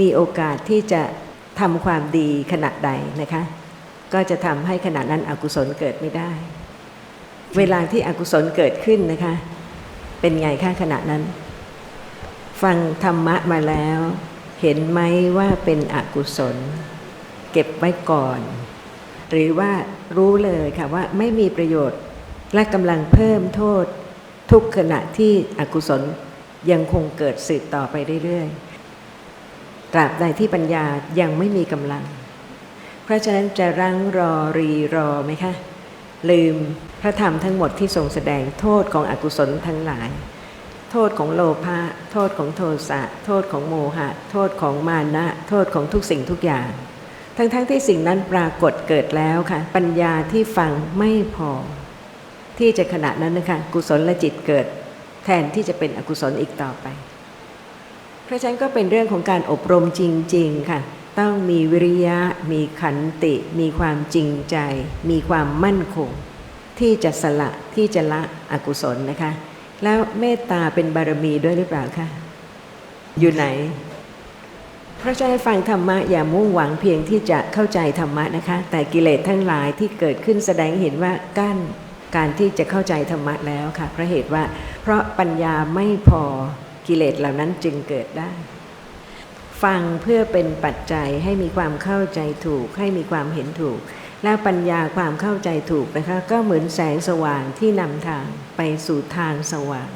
มีโอกาสที่จะทำความดีขณะใดนะคะ ก็จะทำให้ขณะนั้นอกุศลเกิดไม่ได้ เวลาที่อกุศลเกิดขึ้นนะคะ เป็นไงคะขณะนั้น ฟังธรรมะมาแล้ว เห็นไหมว่าเป็นอกุศล เก็บไว้ก่อน หรือว่ารู้เลยค่ะว่าไม่มีประโยชน์และกำลังเพิ่มโทษ ทุกขณะที่อกุศลยังคงเกิดสืบต่อไปเรื่อยๆ ตราบใดที่ปัญญายังไม่มีกำลัง เพราะฉะนั้นจะรั้งรอรีรอไหมคะ ลืมพระธรรมทั้งหมดที่ทรงแสดงโทษของอกุศลทั้งหลาย โทษของโลภะโทษของโทสะ โทษของโมหะ โทษของมานะ โทษของทุกสิ่งทุกอย่าง ทั้งๆทที่สิ่งนั้นปรากฏเกิดแล้วค่ะ ปัญญาที่ฟังไม่พอ ที่จะขณะนั้นนะคะกุศลและจิตเกิด แทนที่จะเป็นอกุศลอีกต่อไป เพราะฉะนั้นก็เป็นเรื่องของการอบรมจริง ๆ ค่ะ ต้องมีวิริยะ มีขันติ มีความจริงใจ มีความมั่นคง ที่จะสละที่จะละอกุศลนะคะ แล้วเมตตาเป็นบารมีด้วยหรือเปล่าคะอยู่ไหน เพราะฉะนั้นฟังธรรมะอย่ามุ่งหวังเพียงที่จะเข้าใจธรรมะนะคะ แต่กิเลสทั้งหลายที่เกิดขึ้นแสดงเห็นว่ากั้นการที่จะเข้าใจธรรมะแล้วค่ะเพราะเหตุว่า เพราะปัญญาไม่พอ กิเลสเหล่านั้นจึงเกิดได้ ฟังเพื่อเป็นปัจจัยให้มีความเข้าใจถูก ให้มีความเห็นถูก แล้วปัญญาความเข้าใจถูกนะคะ ก็เหมือนแสงสว่างที่นำทางไปสู่ทางสว่าง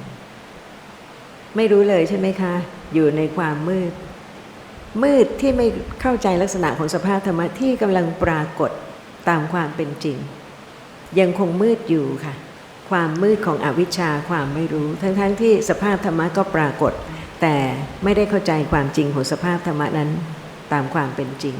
ไม่รู้เลยใช่ไหมคะ อยู่ในความมืด มืดที่ไม่เข้าใจลักษณะของสภาพธรรมะที่กำลังปรากฏตามความเป็นจริง ยังคงมืดอยู่ค่ะ ความมืดของอวิชชาความไม่รู้ ทั้งๆทที่สภาพธรรมะก็ปรากฏ แต่ไม่ได้เข้าใจความจริงของสภาพธรรมะนั้นตามความเป็นจริง